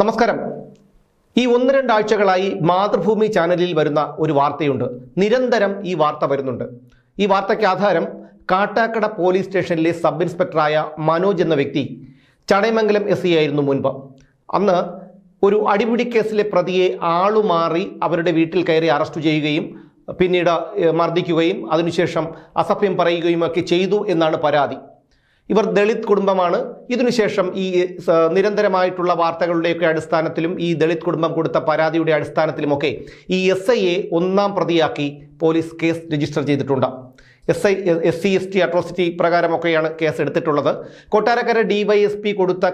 നമസ്കാരം. ഈ ഒന്ന് രണ്ടാഴ്ചകളായി മാതൃഭൂമി ചാനലിൽ വരുന്ന ഒരു വാർത്തയുണ്ട്. നിരന്തരം ഈ വാർത്ത വരുന്നുണ്ട്. ഈ വാർത്തയ്ക്ക് ആധാരം കാട്ടാക്കട പോലീസ് സ്റ്റേഷനിലെ സബ് ഇൻസ്പെക്ടറായ മനോജ് എന്ന വ്യക്തി ചടയമംഗലം എസ് ഐ ആയിരുന്നു മുൻപ്. അന്ന് ഒരു അടിപിടി കേസിലെ പ്രതിയെ ആളുമാറി അവരുടെ വീട്ടിൽ കയറി അറസ്റ്റ് ചെയ്യുകയും പിന്നീട് മർദ്ദിക്കുകയും അതിനുശേഷം അസഭ്യം പറയുകയും ഒക്കെ ചെയ്തു എന്നാണ് പരാതി. ഇവർ ദളിത് കുടുംബമാണ്. ഇതിനുശേഷം ഈ നിരന്തരമായിട്ടുള്ള വാർത്തകളുടെയൊക്കെ അടിസ്ഥാനത്തിലും ഈ ദളിത് കുടുംബം കൊടുത്ത പരാതിയുടെ അടിസ്ഥാനത്തിലുമൊക്കെ ഈ എസ് ഐയെ ഒന്നാം പ്രതിയാക്കി പോലീസ് കേസ് രജിസ്റ്റർ ചെയ്തിട്ടുണ്ട്. S I S C S T atrocity പ്രകാരമൊക്കെയാണ് case എടുത്തിട്ടുള്ളത് കൊട്ടാരക്കര ഡിവൈഎസ്പി കൊടുത്ത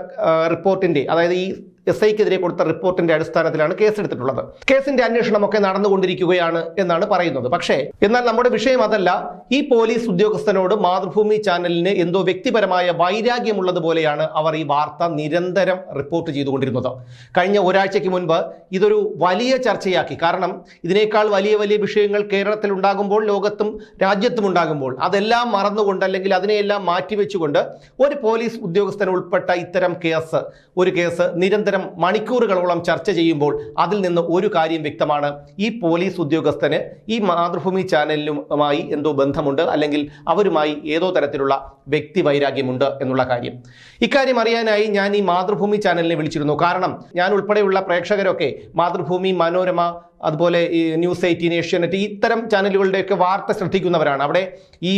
റിപ്പോർട്ടിന്റെ അതായത് ഈ എസ് ഐക്കെതിരെ കൊടുത്ത റിപ്പോർട്ടിന്റെ അടിസ്ഥാനത്തിലാണ് കേസെടുത്തിട്ടുള്ളത്. കേസിന്റെ അന്വേഷണമൊക്കെ നടന്നുകൊണ്ടിരിക്കുകയാണ് എന്നാണ് പറയുന്നത്. പക്ഷേ എന്നാൽ നമ്മുടെ വിഷയം അതല്ല. ഈ പോലീസ് ഉദ്യോഗസ്ഥനോട് മാതൃഭൂമി ചാനലിന് എന്തോ വ്യക്തിപരമായ വൈരാഗ്യമുള്ളതുപോലെയാണ് അവർ ഈ വാർത്ത നിരന്തരം റിപ്പോർട്ട് ചെയ്തുകൊണ്ടിരുന്നത്. കഴിഞ്ഞ ഒരാഴ്ചയ്ക്ക് മുൻപ് ഇതൊരു വലിയ ചർച്ചയാക്കി. കാരണം ഇതിനേക്കാൾ വലിയ വലിയ വിഷയങ്ങൾ കേരളത്തിൽ ഉണ്ടാകുമ്പോൾ ലോകത്തും രാജ്യത്തും ഉണ്ടാകുമ്പോൾ അതെല്ലാം മറന്നുകൊണ്ട് അല്ലെങ്കിൽ അതിനെയെല്ലാം മാറ്റിവെച്ചുകൊണ്ട് ഒരു പോലീസ് ഉദ്യോഗസ്ഥൻ ഉൾപ്പെട്ട ഇത്തരം കേസ് ഒരു കേസ് നിരന്തരം മണിക്കൂറുകളോളം ചർച്ച ചെയ്യുമ്പോൾ അതിൽ നിന്ന് ഒരു കാര്യം വ്യക്തമാണ്. ഈ പോലീസ് ഉദ്യോഗസ്ഥന് ഈ മാതൃഭൂമി ചാനലുമായി എന്തോ ബന്ധമുണ്ട് അല്ലെങ്കിൽ അവരുമായി ഏതോ തരത്തിലുള്ള വ്യക്തി വൈരാഗ്യമുണ്ട് എന്നുള്ള കാര്യം. ഇക്കാര്യം അറിയാനായി ഞാൻ ഈ മാതൃഭൂമി ചാനലിനെ വിളിച്ചിരുന്നു. കാരണം ഞാൻ ഉൾപ്പെടെയുള്ള പ്രേക്ഷകരൊക്കെ മാതൃഭൂമി മനോരമ അതുപോലെ ഈ ന്യൂസ് എയ്റ്റീൻ ഏഷ്യാനെറ്റ് ഇത്തരം ചാനലുകളുടെയൊക്കെ വാർത്ത ശ്രദ്ധിക്കുന്നവരാണ്. അവിടെ ഈ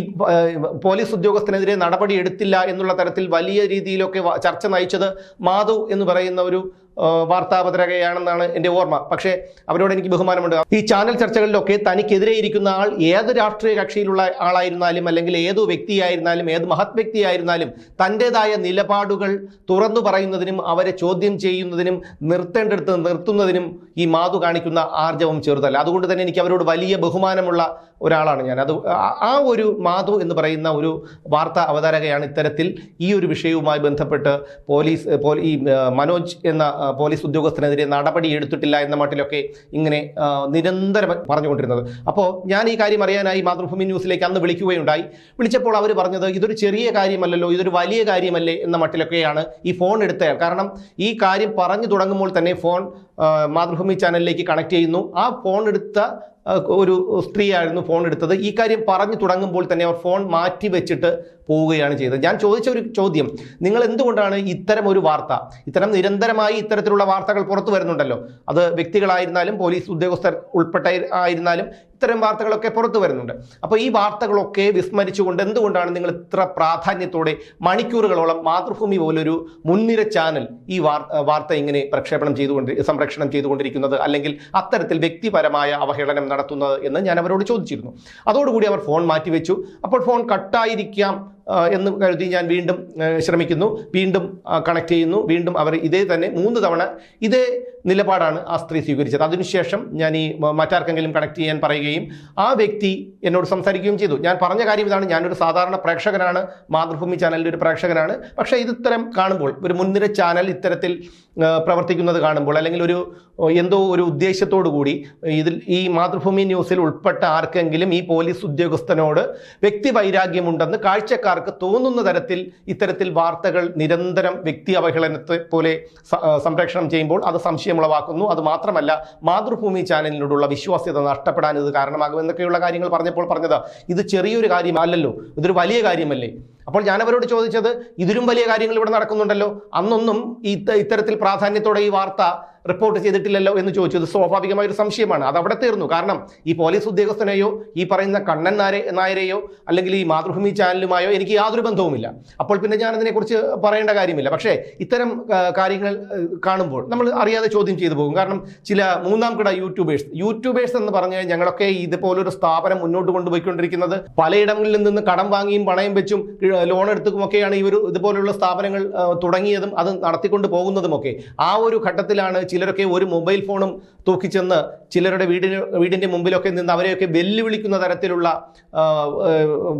പോലീസ് ഉദ്യോഗസ്ഥനെതിരെ നടപടി എടുത്തില്ല എന്നുള്ള തരത്തിൽ വലിയ രീതിയിലൊക്കെ ചർച്ച നയിച്ചത് മാധു എന്ന് പറയുന്ന ഒരു വാർത്താപത്രകയാണെന്നാണ് എന്റെ ഓർമ്മ. പക്ഷേ അവരോട് എനിക്ക് ബഹുമാനമുണ്ട്. ഈ ചാനൽ ചർച്ചകളിലൊക്കെ തനിക്കെതിരെ ഇരിക്കുന്ന ആൾ ഏത് രാഷ്ട്രീയ കക്ഷിയിലുള്ള ആളായിരുന്നാലും അല്ലെങ്കിൽ ഏതു വ്യക്തിയായിരുന്നാലും ഏത് മഹത് വ്യക്തിയായിരുന്നാലും തന്റെതായ നിലപാടുകൾ തുറന്നു പറയുന്നതിനും അവരെ ചോദ്യം ചെയ്യുന്നതിനും നിർത്തേണ്ടടുത്ത് നിർത്തുന്നതിനും ഈ മാതു കാണിക്കുന്ന ആർജവം ചെറുതല്ല. അതുകൊണ്ട് തന്നെ എനിക്ക് അവരോട് വലിയ ബഹുമാനമുള്ള ഒരാളാണ് ഞാൻ. അത് ആ- ഒരു മാധു എന്ന് പറയുന്ന ഒരു വാർത്ത അവതാരകയാണ് ഇത്തരത്തിൽ ഈ ഒരു വിഷയവുമായി ബന്ധപ്പെട്ട് പോലീസ് ഈ മനോജ് എന്ന പോലീസ് ഉദ്യോഗസ്ഥനെതിരെ നടപടി എടുത്തിട്ടില്ല എന്ന മട്ടിലൊക്കെ ഇങ്ങനെ നിരന്തരം പറഞ്ഞുകൊണ്ടിരുന്നത്. അപ്പോൾ ഞാൻ ഈ കാര്യം അറിയാനായി മാതൃഭൂമി ന്യൂസിലേക്ക് അന്ന് വിളിക്കുകയുണ്ടായി. വിളിച്ചപ്പോൾ അവർ പറഞ്ഞത് ഇതൊരു ചെറിയ കാര്യമല്ലല്ലോ ഇതൊരു വലിയ കാര്യമല്ലേ എന്ന മട്ടിലൊക്കെയാണ് ഈ ഫോൺ എടുത്തയാൾ. കാരണം ഈ കാര്യം പറഞ്ഞു തുടങ്ങുമ്പോൾ തന്നെ ഫോൺ മാതൃഭൂമി ചാനലിലേക്ക് കണക്ട് ചെയ്യുന്നു. ആ ഫോൺ എടുത്ത ഒരു സ്ത്രീയായിരുന്നു ഫോൺ എടുത്തത്. ഈ കാര്യം പറഞ്ഞു തുടങ്ങുമ്പോൾ തന്നെ അവർ ഫോൺ മാറ്റി വെച്ചിട്ട് പോവുകയാണ് ചെയ്തത്. ഞാൻ ചോദിച്ച ഒരു ചോദ്യം നിങ്ങൾ എന്തുകൊണ്ടാണ് ഇത്തരം ഒരു വാർത്ത ഇത്തരം നിരന്തരമായി ഇത്തരത്തിലുള്ള വാർത്തകൾ പുറത്തു വരുന്നുണ്ടല്ലോ? അത് വ്യക്തികളായിരുന്നാലും പോലീസ് ഉദ്യോഗസ്ഥർ ഉൾപ്പെട്ട ആയിരുന്നാലും ഇത്തരം വാർത്തകളൊക്കെ പുറത്തു വരുന്നുണ്ട്. അപ്പോൾ ഈ വാർത്തകളൊക്കെ വിസ്മരിച്ചുകൊണ്ട് എന്തുകൊണ്ടാണ് നിങ്ങൾ ഇത്ര പ്രാധാന്യത്തോടെ മണിക്കൂറുകളോളം മാതൃഭൂമി പോലൊരു മുൻനിര ചാനൽ ഈ വാർത്ത ഇങ്ങനെ പ്രക്ഷേപണം ചെയ്തുകൊണ്ട് സംരക്ഷണം ചെയ്തുകൊണ്ടിരിക്കുന്നത് അല്ലെങ്കിൽ അത്തരത്തിൽ വ്യക്തിപരമായ അവഹേളനം നടത്തുന്നത് എന്ന് ഞാൻ അവരോട് ചോദിച്ചിരുന്നു. അതോടുകൂടി അവർ ഫോൺ മാറ്റിവെച്ചു. അപ്പോൾ ഫോൺ കട്ടായിരിക്കാം എന്ന് കരുതി ഞാൻ വീണ്ടും ശ്രമിക്കുന്നു. വീണ്ടും കണക്ട് ചെയ്യുന്നു. വീണ്ടും അവർ ഇതേ തന്നെ മൂന്ന് തവണ ഇതേ നിലപാടാണ് ആ സ്ത്രീ സ്വീകരിച്ചത്. അതിനുശേഷം ഞാൻ ഈ മറ്റാർക്കെങ്കിലും കണക്ട് ചെയ്യാൻ പറയുകയും ആ വ്യക്തി എന്നോട് സംസാരിക്കുകയും ചെയ്തു. ഞാൻ പറഞ്ഞ കാര്യം ഇതാണ്. ഞാനൊരു സാധാരണ പ്രേക്ഷകനാണ്. മാതൃഭൂമി ചാനലിന്റെ ഒരു പ്രേക്ഷകനാണ്. പക്ഷേ ഇത് ഇത്തരം കാണുമ്പോൾ ഒരു മുൻനിര ചാനൽ ഇത്തരത്തിൽ പ്രവർത്തിക്കുന്നത് കാണുമ്പോൾ അല്ലെങ്കിൽ ഒരു എന്തോ ഒരു ഉദ്ദേശത്തോടു കൂടി ഇതിൽ ഈ മാതൃഭൂമി ന്യൂസിൽ ഉൾപ്പെട്ട ആർക്കെങ്കിലും ഈ പോലീസ് ഉദ്യോഗസ്ഥനോട് വ്യക്തി വൈരാഗ്യമുണ്ടെന്ന് കാഴ്ചക്കാർക്ക് തോന്നുന്ന തരത്തിൽ ഇത്തരത്തിൽ വാർത്തകൾ നിരന്തരം വ്യക്തി അവഹേളനത്തെ പോലെ സംപ്രേഷണം ചെയ്യുമ്പോൾ അത് സംശയമുളവാക്കുന്നു. അത് മാത്രമല്ല മാതൃഭൂമി ചാനലിനോടുള്ള വിശ്വാസ്യത നഷ്ടപ്പെടാൻ ഇത് കാരണമാകുമെന്നൊക്കെയുള്ള കാര്യങ്ങൾ പറഞ്ഞപ്പോൾ പറഞ്ഞത് ഇത് ചെറിയൊരു കാര്യമല്ലല്ലോ ഇതൊരു വലിയ കാര്യമല്ലേ? അപ്പോൾ ഞാൻ അവരോട് ചോദിച്ചത് ഇതിലും വലിയ കാര്യങ്ങൾ ഇവിടെ നടക്കുന്നുണ്ടല്ലോ. അന്നൊന്നും ഇത്തരത്തിൽ പ്രാധാന്യത്തോടെ ഈ വാർത്ത റിപ്പോർട്ട് ചെയ്തിട്ടില്ലല്ലോ എന്ന് ചോദിച്ചത് സ്വാഭാവികമായ ഒരു സംശയമാണ്. അത് അവിടെ തീർന്നു. കാരണം ഈ പോലീസ് ഉദ്യോഗസ്ഥനെയോ ഈ പറയുന്ന കണ്ണൻ നായരെയോ അല്ലെങ്കിൽ ഈ മാതൃഭൂമി ചാനലുമായോ എനിക്ക് യാതൊരു ബന്ധവുമില്ല. അപ്പോൾ പിന്നെ ഞാൻ അതിനെക്കുറിച്ച് പറയേണ്ട കാര്യമില്ല. പക്ഷേ ഇത്തരം കാര്യങ്ങൾ കാണുമ്പോൾ നമ്മൾ അറിയാതെ ചോദ്യം ചെയ്തു പോകും. കാരണം ചില മൂന്നാം കിട യൂട്യൂബേഴ്സ് യൂട്യൂബേഴ്സ് എന്ന് പറഞ്ഞാൽ ഞങ്ങളൊക്കെ ഇതുപോലൊരു സ്ഥാപനം മുന്നോട്ട് കൊണ്ടുപോയിക്കൊണ്ടിരിക്കുന്നത് പലയിടങ്ങളിൽ നിന്ന് കടം വാങ്ങിയും പണയം വെച്ചും ലോൺ എടുത്തുമൊക്കെയാണ് ഇവർ ഇതുപോലുള്ള സ്ഥാപനങ്ങൾ തുടങ്ങിയതും അത് നടത്തിക്കൊണ്ട് പോകുന്നതുമൊക്കെ ആ ഒരു ഘട്ടത്തിലാണ് ചിലരൊക്കെ ഒരു മൊബൈൽ ഫോണും തൂക്കിച്ചെന്ന് ചിലരുടെ വീടിന് വീടിന്റെ മുമ്പിലൊക്കെ നിന്ന് അവരെയൊക്കെ വെല്ലുവിളിക്കുന്ന തരത്തിലുള്ള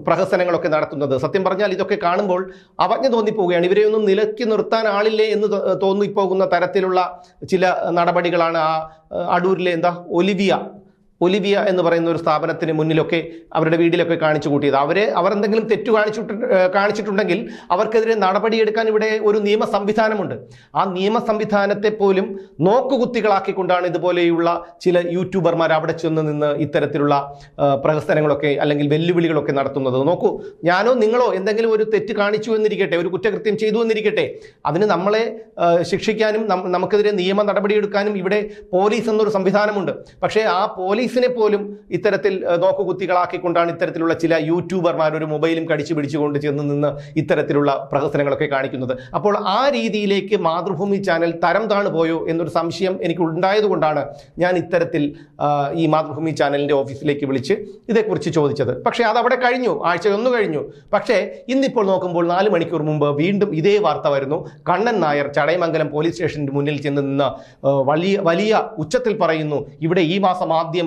പ്രഹസനങ്ങളൊക്കെ നടത്തുന്നത്. സത്യം പറഞ്ഞാൽ ഇതൊക്കെ കാണുമ്പോൾ അവജ്ഞ തോന്നിപ്പോവുകയാണ്. ഇവരെയൊന്നും നിലയ്ക്ക് നിർത്താൻ ആളില്ലേ എന്ന് തോന്നിപ്പോകുന്ന തരത്തിലുള്ള ചില നടപടികളാണ് ആ, അടൂരിലെ എന്താ ഒലിവിയ ഒലിവിയ എന്ന് പറയുന്ന ഒരു സ്ഥാപനത്തിന് മുന്നിലൊക്കെ അവരുടെ വീടിലൊക്കെ കാണിച്ചു കൂട്ടിയത്. അവരെ അവർ എന്തെങ്കിലും തെറ്റു കാണിച്ചിട്ട് കാണിച്ചിട്ടുണ്ടെങ്കിൽ അവർക്കെതിരെ നടപടിയെടുക്കാൻ ഇവിടെ ഒരു നിയമ സംവിധാനമുണ്ട്. ആ നിയമ സംവിധാനത്തെ പോലും നോക്കുകുത്തികളാക്കിക്കൊണ്ടാണ് ഇതുപോലെയുള്ള ചില യൂട്യൂബർമാർ അവിടെ ചെന്ന് നിന്ന് ഇത്തരത്തിലുള്ള പ്രഹസനങ്ങളൊക്കെ അല്ലെങ്കിൽ വെല്ലുവിളികളൊക്കെ നടത്തുന്നത്. നോക്കൂ ഞാനോ നിങ്ങളോ എന്തെങ്കിലും ഒരു തെറ്റ് കാണിച്ചു എന്നിരിക്കട്ടെ ഒരു കുറ്റകൃത്യം ചെയ്തു എന്നിരിക്കട്ടെ അതിന് നമ്മളെ ശിക്ഷിക്കാനും നമുക്കെതിരെ നിയമ നടപടിയെടുക്കാനും ഇവിടെ പോലീസ് എന്നൊരു സംവിധാനമുണ്ട്. പക്ഷേ ആ പോലീസിനെ പോലും ഇത്തരത്തിൽ നോക്കുകുത്തികളാക്കിക്കൊണ്ടാണ് ഇത്തരത്തിലുള്ള ചില യൂട്യൂബർമാർ ഒരു മൊബൈലും കടിച്ചു പിടിച്ചുകൊണ്ട് ചെന്ന് നിന്ന് ഇത്തരത്തിലുള്ള പ്രഹസനങ്ങളൊക്കെ കാണിക്കുന്നത്. അപ്പോൾ ആ രീതിയിലേക്ക് മാതൃഭൂമി ചാനൽ തരം താണു പോയോ എന്നൊരു സംശയം എനിക്ക് ഉണ്ടായതുകൊണ്ടാണ് ഞാൻ ഇത്തരത്തിൽ ഈ മാതൃഭൂമി ചാനലിന്റെ ഓഫീസിലേക്ക് വിളിച്ച് ഇതേക്കുറിച്ച് ചോദിച്ചത്. പക്ഷേ അതവിടെ കഴിഞ്ഞു ആഴ്ച ഒന്ന് കഴിഞ്ഞു. പക്ഷേ ഇന്നിപ്പോൾ നോക്കുമ്പോൾ നാല് മണിക്കൂർ മുമ്പ് വീണ്ടും ഇതേ വാർത്ത വരുന്നു. കണ്ണൻ നായർ ചടയമംഗലം പോലീസ് സ്റ്റേഷന്റെ മുന്നിൽ ചെന്ന് നിന്ന് വലിയ വലിയ ഉച്ചത്തിൽ പറയുന്നു ഇവിടെ ഈ മാസം ആദ്യം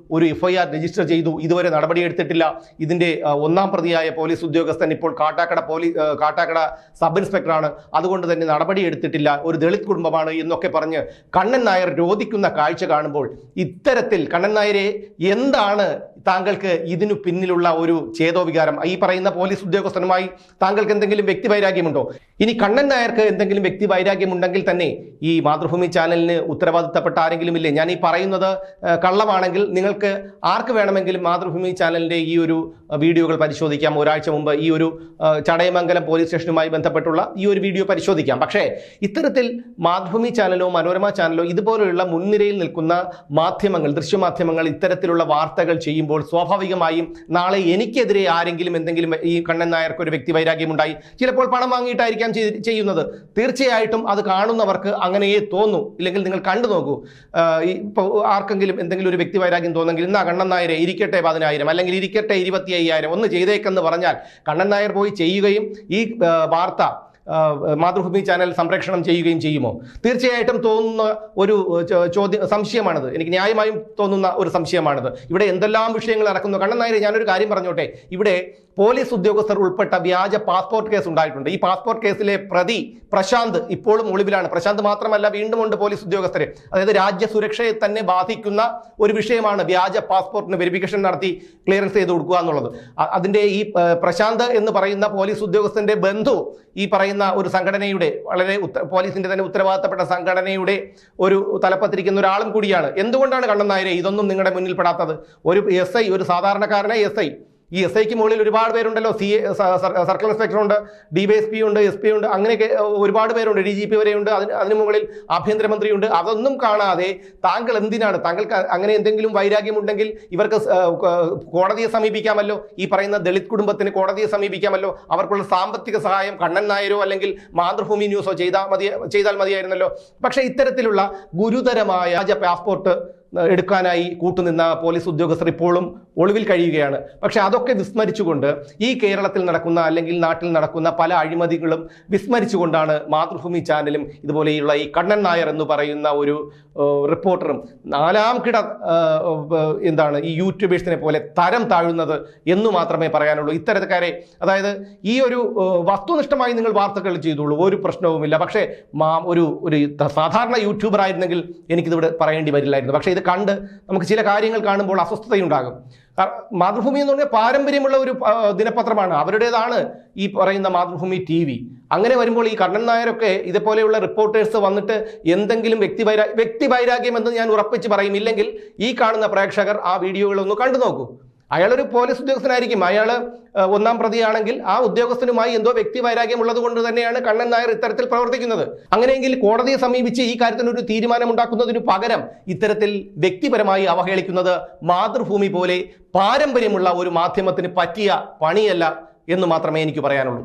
ഒരു എഫ്ഐആർ രജിസ്റ്റർ ചെയ്തു. ഇതുവരെ നടപടിയെടുത്തിട്ടില്ല. ഇതിന്റെ ഒന്നാം പ്രതിയായ പോലീസ് ഉദ്യോഗസ്ഥൻ ഇപ്പോൾ കാട്ടാക്കട പോലീസ് കാട്ടാക്കട സബ് ഇൻസ്പെക്ടറാണ്. അതുകൊണ്ട് തന്നെ നടപടിയെടുത്തിട്ടില്ല. ഒരു ദളിത് കുടുംബമാണ് എന്നൊക്കെ പറഞ്ഞ് കണ്ണൻ നായർ രോധിക്കുന്ന കാഴ്ച കാണുമ്പോൾ ഇത്തരത്തിൽ കണ്ണൻ നായരെ എന്താണ് താങ്കൾക്ക് ഇതിനു പിന്നിലുള്ള ഒരു ചേതോവികാരം? ഈ പറയുന്ന പോലീസ് ഉദ്യോഗസ്ഥനുമായി താങ്കൾക്ക് എന്തെങ്കിലും വ്യക്തി വൈരാഗ്യമുണ്ടോ? ഇനി കണ്ണൻ നായർക്ക് എന്തെങ്കിലും വ്യക്തി വൈരാഗ്യമുണ്ടെങ്കിൽ തന്നെ ഈ മാതൃഭൂമി ചാനലിന് ഉത്തരവാദിത്തപ്പെട്ട ആരെങ്കിലും ഇല്ലേ ഞാൻ ഈ പറയുന്നത് കള്ളമാണെങ്കിൽ കള്ളമാണെങ്കിൽ നിങ്ങൾക്ക് ആർക്ക് വേണമെങ്കിലും മാതൃഭൂമി ചാനലിന്റെ ഈ ഒരു വീഡിയോകൾ പരിശോധിക്കാം. ഒരാഴ്ച മുമ്പ് ഈ ഒരു ചടയമംഗലം പോലീസ് സ്റ്റേഷനുമായി ബന്ധപ്പെട്ടുള്ള ഈ ഒരു വീഡിയോ പരിശോധിക്കാം. പക്ഷേ ഇത്തരത്തിൽ മാതൃഭൂമി ചാനലോ മനോരമ ചാനലോ ഇതുപോലെയുള്ള മുൻനിരയിൽ നിൽക്കുന്ന മാധ്യമങ്ങൾ ദൃശ്യമാധ്യമങ്ങൾ ഇത്തരത്തിലുള്ള വാർത്തകൾ ചെയ്യുമ്പോൾ സ്വാഭാവികമായും നാളെ എനിക്കെതിരെ ആരെങ്കിലും എന്തെങ്കിലും ഈ കണ്ണൻ നായർക്ക് ഒരു വ്യക്തി വൈരാഗ്യമുണ്ടായി ചിലപ്പോൾ പണം വാങ്ങിയിട്ടായിരിക്കാം ചെയ്യുന്നത്. തീർച്ചയായിട്ടും അത് കാണുന്നവർക്ക് അങ്ങനെയേ തോന്നൂ. ഇല്ലെങ്കിൽ നിങ്ങൾ കണ്ടു നോക്കൂ. ഇപ്പോൾ ആർക്കെങ്കിലും എന്തെങ്കിലും ഒരു വ്യക്തി വൈരാഗ്യം തോന്നെങ്കിൽ ഇന്നാ കണ്ണൻ നായരെ ഇരിക്കട്ടെ പതിനായിരം അല്ലെങ്കിൽ ഇരിക്കട്ടെ ഇരുപത്തി അയ്യായിരം ഒന്ന് ചെയ്തേക്കെന്ന് പറഞ്ഞാൽ കണ്ണൻ നായർ പോയി ചെയ്യുകയും ഈ വാർത്ത മാതൃഭൂമി ചാനൽ സംപ്രേഷണം ചെയ്യുകയും ചെയ്യുമോ? തീർച്ചയായിട്ടും തോന്നുന്ന ഒരു ചോദ്യം സംശയമാണിത്. എനിക്ക് ന്യായമായും തോന്നുന്ന ഒരു സംശയമാണിത്. ഇവിടെ എന്തെല്ലാം വിഷയങ്ങൾ നടക്കുന്നു കണ്ണൻ നായർ ഞാനൊരു കാര്യം പറഞ്ഞോട്ടെ. ഇവിടെ പോലീസ് ഉദ്യോഗസ്ഥർ ഉൾപ്പെട്ട വ്യാജ പാസ്പോർട്ട് കേസ് ഉണ്ടായിട്ടുണ്ട്. ഈ പാസ്പോർട്ട് കേസിലെ പ്രതി പ്രശാന്ത് ഇപ്പോഴും ഒളിവിലാണ്. പ്രശാന്ത് മാത്രമല്ല വീണ്ടും ഉണ്ട് പോലീസ് ഉദ്യോഗസ്ഥരെ. അതായത് രാജ്യ സുരക്ഷയെ തന്നെ ബാധിക്കുന്ന ഒരു വിഷയമാണ് വ്യാജ പാസ്പോർട്ടിന് വെരിഫിക്കേഷൻ നടത്തി ക്ലിയറൻസ് ചെയ്ത് കൊടുക്കുക എന്നുള്ളത്. അതിന്റെ ഈ പ്രശാന്ത് എന്ന് പറയുന്ന പോലീസ് ഉദ്യോഗസ്ഥന്റെ ബന്ധു ഈ പറയുന്ന ഒരു സംഘടനയുടെ വളരെ പോലീസിന്റെ തന്നെ ഉത്തരവാദിത്തപ്പെട്ട സംഘടനയുടെ ഒരു തലപ്പത്തിരിക്കുന്ന ഒരാളും കൂടിയാണ്. എന്തുകൊണ്ടാണ് കണ്ണൻ നായരെ ഇതൊന്നും നിങ്ങളുടെ മുന്നിൽ പെടാത്തത്? ഒരു എസ് ഐ ഒരു സാധാരണക്കാരനായ എസ് ഐ ഈ എസ് ഐക്ക് മുകളിൽ ഒരുപാട് പേരുണ്ടല്ലോ സി സർക്കിൾ ഇൻസ്പെക്ടർ ഉണ്ട് ഡി വൈ എസ് പി ഉണ്ട് എസ് പി ഉണ്ട് അങ്ങനെയൊക്കെ ഒരുപാട് പേരുണ്ട് ഡി ജി പി വരെയുണ്ട് അതിന് അതിന് മുകളിൽ ആഭ്യന്തരമന്ത്രിയുണ്ട് അതൊന്നും കാണാതെ താങ്കൾ എന്തിനാണ് താങ്കൾക്ക് അങ്ങനെ എന്തെങ്കിലും വൈരാഗ്യമുണ്ടെങ്കിൽ ഇവർക്ക് കോടതിയെ സമീപിക്കാമല്ലോ? ഈ പറയുന്ന ദളിത് കുടുംബത്തിന് കോടതിയെ സമീപിക്കാമല്ലോ? അവർക്കുള്ള സാമ്പത്തിക സഹായം കണ്ണൻ നായരോ അല്ലെങ്കിൽ മാതൃഭൂമി ന്യൂസോ ചെയ്താൽ മതി ചെയ്താൽ മതിയായിരുന്നല്ലോ? പക്ഷേ ഇത്തരത്തിലുള്ള ഗുരുതരമായ പാസ്പോർട്ട് എടുക്കാനായി കൂട്ടുനിന്ന പോലീസ് ഉദ്യോഗസ്ഥർ ഇപ്പോഴും ഒളിവിൽ കഴിയുകയാണ്. പക്ഷേ അതൊക്കെ വിസ്മരിച്ചുകൊണ്ട് ഈ കേരളത്തിൽ നടക്കുന്ന അല്ലെങ്കിൽ നാട്ടിൽ നടക്കുന്ന പല അഴിമതികളും വിസ്മരിച്ചുകൊണ്ടാണ് മാതൃഭൂമി ചാനലും ഇതുപോലെയുള്ള ഈ കണ്ണൻ നായർ എന്ന് പറയുന്ന ഒരു റിപ്പോർട്ടറും നാലാം കിട എന്താണ് ഈ യൂട്യൂബേഴ്സിനെ പോലെ തരം താഴുന്നത് എന്ന് മാത്രമേ പറയാനുള്ളൂ. ഇത്തരക്കാരെ അതായത് ഈ ഒരു വസ്തുനിഷ്ഠമായി നിങ്ങൾ വാർത്തകൾ ചെയ്തുള്ളൂ. ഒരു പ്രശ്നവുമില്ല. പക്ഷേ മാ ഒരു ഒരു സാധാരണ യൂട്യൂബർ ആയിരുന്നെങ്കിൽ എനിക്കിതിവിടെ പറയേണ്ടി വരില്ലായിരുന്നു. പക്ഷേ ഇത് കണ്ട് നമുക്ക് ചില കാര്യങ്ങൾ കാണുമ്പോൾ അസ്വസ്ഥതയുണ്ടാകും. മാതൃഭൂമി എന്ന് പറഞ്ഞാൽ പാരമ്പര്യമുള്ള ഒരു ദിനപത്രമാണ്. അവരുടേതാണ് ഈ പറയുന്ന മാതൃഭൂമി ടി വി. അങ്ങനെ വരുമ്പോൾ ഈ കണ്ണൻ നായരൊക്കെ ഇതുപോലെയുള്ള റിപ്പോർട്ടേഴ്സ് വന്നിട്ട് എന്തെങ്കിലും വ്യക്തി വൈരാ വ്യക്തി വൈരാഗ്യം എന്ന് ഞാൻ ഉറപ്പിച്ച് പറയും. ഇല്ലെങ്കിൽ ഈ കാണുന്ന പ്രേക്ഷകർ ആ വീഡിയോകളൊന്ന് കണ്ടു നോക്കൂ. അയാളൊരു പോലീസ് ഉദ്യോഗസ്ഥനായിരിക്കും. അയാൾ ഒന്നാം പ്രതിയാണെങ്കിൽ ആ ഉദ്യോഗസ്ഥനുമായി എന്തോ വ്യക്തി വൈരാഗ്യം ഉള്ളത് കൊണ്ട് തന്നെയാണ് കണ്ണൻ നായർ ഇത്തരത്തിൽ പ്രവർത്തിക്കുന്നത്. അങ്ങനെയെങ്കിൽ കോടതിയെ സമീപിച്ച് ഈ കാര്യത്തിന് ഒരു തീരുമാനമുണ്ടാക്കുന്നതിന് പകരം ഇത്തരത്തിൽ വ്യക്തിപരമായി അവഹേളിക്കുന്നത് മാതൃഭൂമി പോലെ പാരമ്പര്യമുള്ള ഒരു മാധ്യമത്തിന് പറ്റിയ പണിയല്ല എന്ന് മാത്രമേ എനിക്ക് പറയാനുള്ളൂ.